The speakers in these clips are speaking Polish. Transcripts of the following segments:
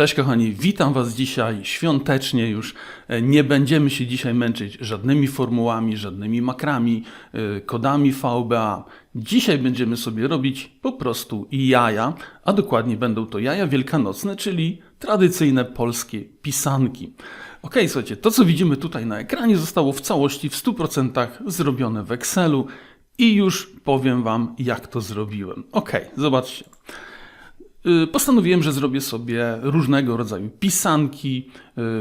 Cześć kochani, witam Was dzisiaj świątecznie już. E, Nie będziemy się dzisiaj męczyć żadnymi formułami, żadnymi makrami, e, kodami VBA. Dzisiaj będziemy sobie robić po prostu jaja, a dokładnie będą to jaja wielkanocne, czyli tradycyjne polskie pisanki. Ok, słuchajcie, to co widzimy tutaj na ekranie zostało w całości w 100% zrobione w Excelu i już powiem Wam jak to zrobiłem. Ok, zobaczcie. Y, Postanowiłem, że zrobię sobie różnego rodzaju pisanki,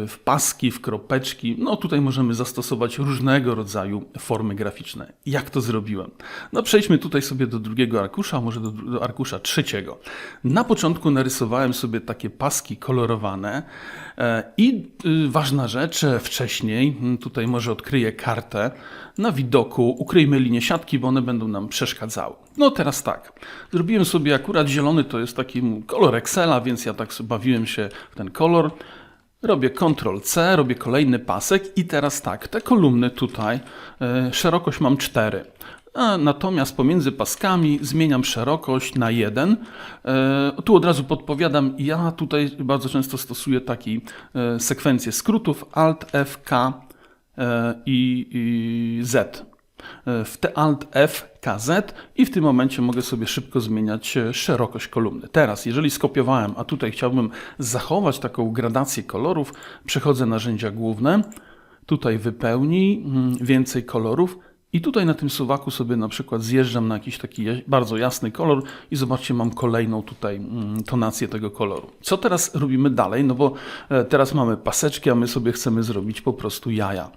w paski, w kropeczki. No tutaj możemy zastosować różnego rodzaju formy graficzne. Jak to zrobiłem? No przejdźmy tutaj sobie do drugiego arkusza, może do, do arkusza trzeciego. Na początku narysowałem sobie takie paski kolorowane e, i y, ważna rzecz, wcześniej, mm, tutaj może odkryję kartę, na widoku ukryjmy linię siatki, bo one będą nam przeszkadzały. No teraz tak, zrobiłem sobie akurat zielony, to jest taki kolor Excela, więc ja tak bawiłem się w ten kolor. Robię Ctrl C, robię kolejny pasek i teraz tak, te kolumny tutaj, e, szerokość mam 4. A natomiast pomiędzy paskami zmieniam szerokość na 1. E, tu od razu podpowiadam, ja tutaj bardzo często stosuję taki e, sekwencję skrótów Alt F K e, i Z. E, W te Alt F K Z i w tym momencie mogę sobie szybko zmieniać e, szerokość kolumny. Teraz, jeżeli skopiowałem, a tutaj chciałbym zachować taką gradację kolorów, przechodzę narzędzia główne, tutaj wypełnij, mm, więcej kolorów i tutaj na tym suwaku sobie na przykład zjeżdżam na jakiś taki bardzo jasny kolor i zobaczcie, mam kolejną tutaj mm, tonację tego koloru. Co teraz robimy dalej? No bo e, teraz mamy paseczki, a my sobie chcemy zrobić po prostu jaja.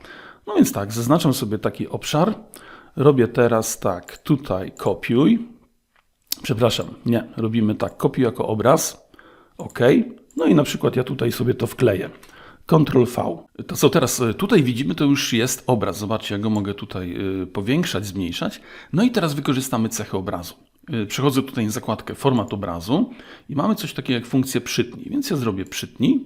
No więc tak, zaznaczam sobie taki obszar. Robię teraz tak, tutaj kopiuj. Przepraszam, nie, robimy tak, kopiuj jako obraz. OK. No i na przykład ja tutaj sobie to wkleję. Ctrl V. To co teraz y, tutaj widzimy, to już jest obraz. Zobaczcie, ja go mogę tutaj y, powiększać, zmniejszać. No i teraz wykorzystamy cechę obrazu. Y, Przechodzę tutaj na zakładkę format obrazu i mamy coś takiego jak funkcję przytnij. Więc ja zrobię przytnij.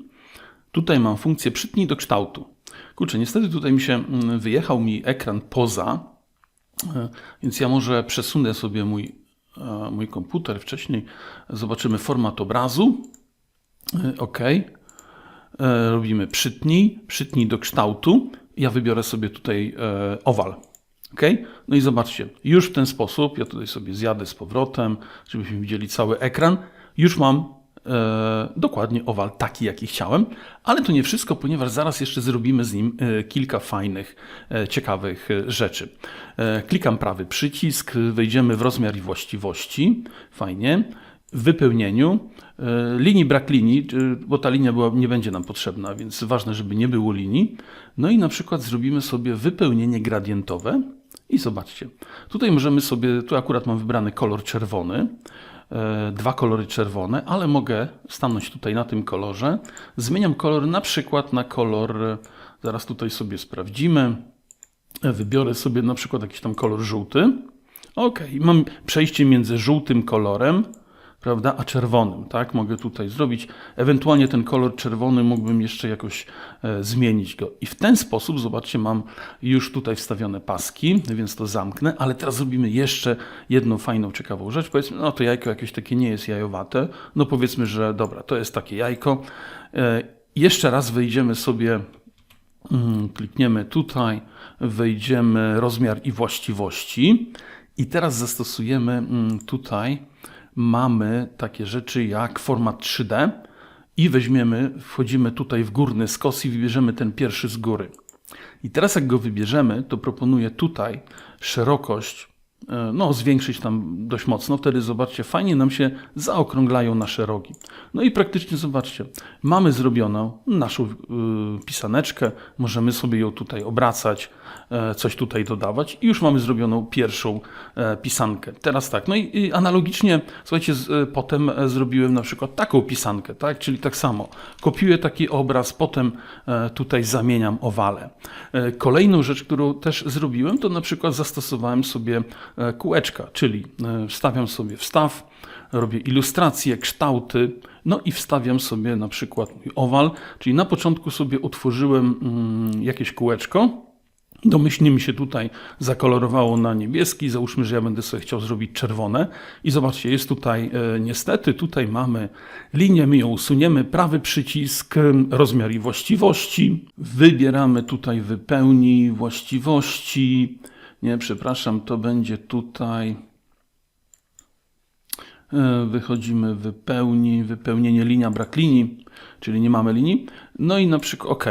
Tutaj mam funkcję przytnij do kształtu. Kurczę, niestety tutaj mi się mm, wyjechał mi ekran poza, e, więc ja może przesunę sobie mój, e, mój komputer wcześniej. Zobaczymy format obrazu. E, OK. Robimy przytnij, przytnij do kształtu. Ja wybiorę sobie tutaj owal. OK? No i zobaczcie, już w ten sposób, ja tutaj sobie zjadę z powrotem, żebyśmy widzieli cały ekran. Już mam e, dokładnie owal taki, jaki chciałem, ale to nie wszystko, ponieważ zaraz jeszcze zrobimy z nim e, kilka fajnych, e, ciekawych e, rzeczy. Klikam prawy przycisk, wejdziemy w rozmiar i właściwości. Fajnie. W wypełnieniu linii brak linii, bo ta linia była, nie będzie nam potrzebna, więc ważne, żeby nie było linii. No i na przykład zrobimy sobie wypełnienie gradientowe i zobaczcie. Tutaj możemy sobie, tu akurat mam wybrany kolor czerwony, dwa kolory czerwone, ale mogę stanąć tutaj na tym kolorze. Zmieniam kolor na przykład na kolor, e, zaraz tutaj sobie sprawdzimy. E, Wybiorę sobie na przykład jakiś tam kolor żółty. Ok, mam przejście między żółtym kolorem, prawda, a czerwonym, tak? Mogę tutaj zrobić. Ewentualnie ten kolor czerwony mógłbym jeszcze jakoś e, zmienić go. I w ten sposób, zobaczcie, mam już tutaj wstawione paski, więc to zamknę, ale teraz zrobimy jeszcze jedną fajną, ciekawą rzecz. Powiedzmy, no to jajko jakieś takie nie jest jajowate. No powiedzmy, że dobra, to jest takie jajko. E, jeszcze raz wejdziemy sobie Mm, Klikniemy tutaj, wejdziemy rozmiar i właściwości i teraz zastosujemy mm, tutaj, mamy takie rzeczy jak format 3D i weźmiemy, wchodzimy tutaj w górny skos i wybierzemy ten pierwszy z góry. I teraz jak go wybierzemy, to proponuję tutaj szerokość, no zwiększyć tam dość mocno, wtedy zobaczcie, fajnie nam się zaokrąglają nasze rogi. No i praktycznie zobaczcie, mamy zrobioną naszą y, pisaneczkę, możemy sobie ją tutaj obracać, e, coś tutaj dodawać i już mamy zrobioną pierwszą e, pisankę. Teraz tak, no i, analogicznie, słuchajcie, e, potem e, zrobiłem na przykład taką pisankę, tak, czyli tak samo, kopiuję taki obraz, potem e, tutaj zamieniam owale. E, Kolejną rzecz, którą też zrobiłem, to na przykład zastosowałem sobie e, kółeczka, czyli e, wstawiam sobie wstaw, robię ilustracje, kształty, no i wstawiam sobie na przykład mój owal, czyli na początku sobie utworzyłem mm, jakieś kółeczko, Domyślnie mi się tutaj zakolorowało na niebieski. Załóżmy, że ja będę sobie chciał zrobić czerwone. I zobaczcie, jest tutaj e, niestety, tutaj mamy linię, my ją usuniemy. Prawy przycisk, rozmiar i właściwości. Wybieramy tutaj wypełnij właściwości. Nie, przepraszam, to będzie tutaj. E, Wychodzimy wypełnij, wypełnienie linia, brak linii, czyli nie mamy linii. No i na przykład, ok,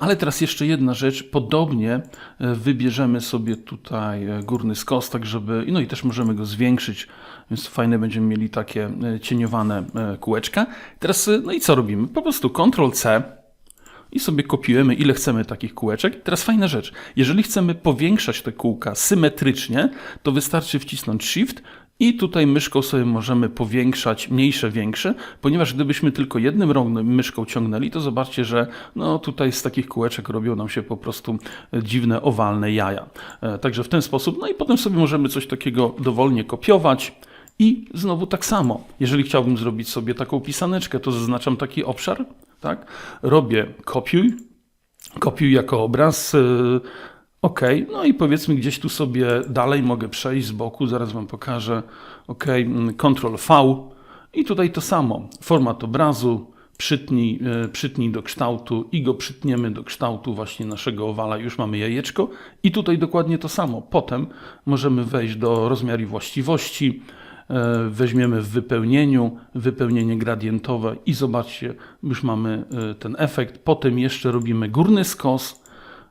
ale teraz jeszcze jedna rzecz, podobnie e, wybierzemy sobie tutaj e, górny skos, tak żeby, no i też możemy go zwiększyć, więc fajne będziemy mieli takie e, cieniowane e, kółeczka. Teraz, e, no i co robimy? Po prostu Ctrl-C, i sobie kopiujemy, ile chcemy takich kółeczek. Teraz fajna rzecz. Jeżeli chcemy powiększać te kółka symetrycznie, to wystarczy wcisnąć Shift i tutaj myszką sobie możemy powiększać mniejsze, większe, ponieważ gdybyśmy tylko jednym rąbem myszką ciągnęli, to zobaczcie, że no tutaj z takich kółeczek robią nam się po prostu e, dziwne, owalne jaja. E, Także w ten sposób, no i potem sobie możemy coś takiego dowolnie kopiować. I znowu tak samo, jeżeli chciałbym zrobić sobie taką pisaneczkę, to zaznaczam taki obszar, tak? Robię kopiuj, kopiuj jako obraz, yy, OK, no i powiedzmy gdzieś tu sobie dalej mogę przejść z boku, zaraz Wam pokażę, OK, mm, Ctrl V i tutaj to samo, format obrazu, przytnij, e, przytnij do kształtu i go przytniemy do kształtu właśnie naszego owala, już mamy jajeczko i tutaj dokładnie to samo. Potem możemy wejść do rozmiaru i właściwości, weźmiemy w wypełnieniu, wypełnienie gradientowe i zobaczcie, już mamy e, ten efekt. Potem jeszcze robimy górny skos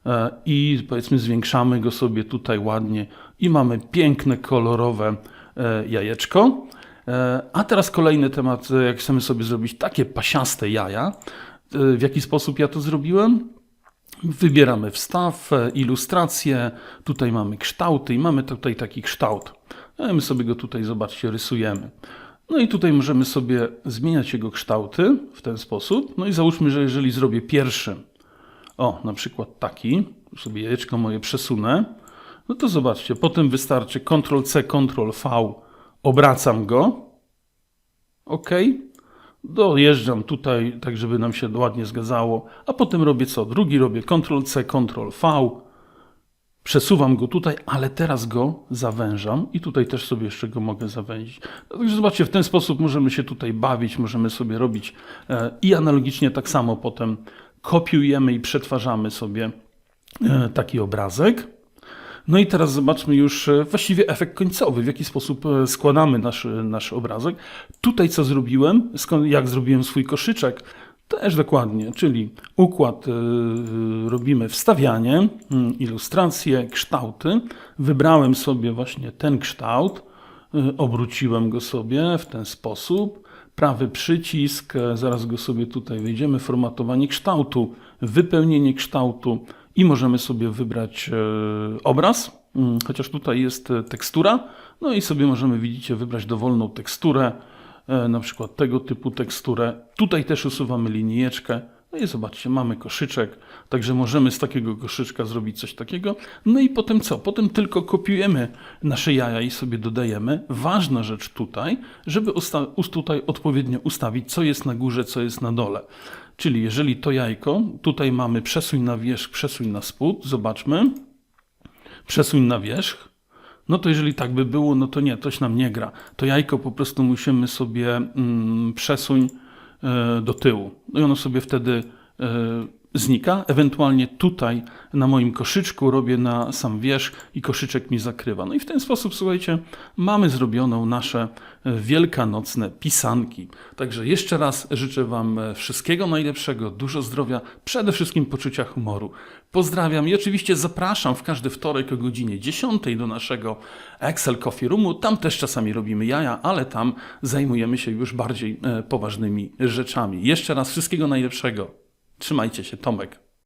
e, i powiedzmy zwiększamy go sobie tutaj ładnie i mamy piękne, kolorowe e, jajeczko. E, A teraz kolejny temat, e, jak chcemy sobie zrobić takie pasiaste jaja. E, W jaki sposób ja to zrobiłem? Wybieramy wstaw, e, ilustrację, tutaj mamy kształty i mamy tutaj taki kształt. E, My sobie go tutaj, zobaczcie, rysujemy. No i tutaj możemy sobie zmieniać jego kształty w ten sposób. No i załóżmy, że jeżeli zrobię pierwszy, o, na przykład taki, sobie jajeczko moje przesunę, no to zobaczcie, potem wystarczy Ctrl-C, Ctrl-V, obracam go, OK, dojeżdżam tutaj, tak żeby nam się ładnie zgadzało, a potem robię co? Drugi robię Ctrl-C, Ctrl-V, przesuwam go tutaj, ale teraz go zawężam i tutaj też sobie jeszcze go mogę zawęzić. Także zobaczcie, w ten sposób możemy się tutaj bawić, możemy sobie robić e, i analogicznie tak samo potem kopiujemy i przetwarzamy sobie e, taki obrazek. No i teraz zobaczmy już e, właściwie efekt końcowy, w jaki sposób składamy nasz, nasz obrazek. Tutaj co zrobiłem, jak zrobiłem swój koszyczek, też dokładnie, czyli układ e, robimy wstawianie, mm, ilustracje, kształty. Wybrałem sobie właśnie ten kształt, obróciłem go sobie w ten sposób. Prawy przycisk, e, zaraz go sobie tutaj wejdziemy, formatowanie kształtu, wypełnienie kształtu i możemy sobie wybrać e, obraz, mm, chociaż tutaj jest e, tekstura. No i sobie możemy, widzicie, wybrać dowolną teksturę, na przykład tego typu teksturę. Tutaj też usuwamy linijeczkę. No i zobaczcie, mamy koszyczek, także możemy z takiego koszyczka zrobić coś takiego. No i potem co? Potem tylko kopiujemy nasze jaja i sobie dodajemy. Ważna rzecz tutaj, żeby tutaj odpowiednio ustawić, co jest na górze, co jest na dole. Czyli jeżeli to jajko, tutaj mamy przesuń na wierzch, przesuń na spód, zobaczmy, przesuń na wierzch, no to jeżeli tak by było, no to nie, toś nam nie gra. To jajko po prostu musimy sobie mm, przesuń e, do tyłu. No i ono sobie wtedy e, znika. Ewentualnie tutaj na moim koszyczku robię na sam wierzch i koszyczek mi zakrywa. No i w ten sposób, słuchajcie, mamy zrobioną nasze e, wielkanocne pisanki. Także jeszcze raz życzę Wam e, wszystkiego najlepszego, dużo zdrowia, przede wszystkim poczucia humoru. Pozdrawiam i oczywiście zapraszam w każdy wtorek o godzinie 10 do naszego Excel Coffee Roomu. Tam też czasami robimy jaja, ale tam zajmujemy się już bardziej e, poważnymi rzeczami. Jeszcze raz wszystkiego najlepszego. Trzymajcie się, Tomek.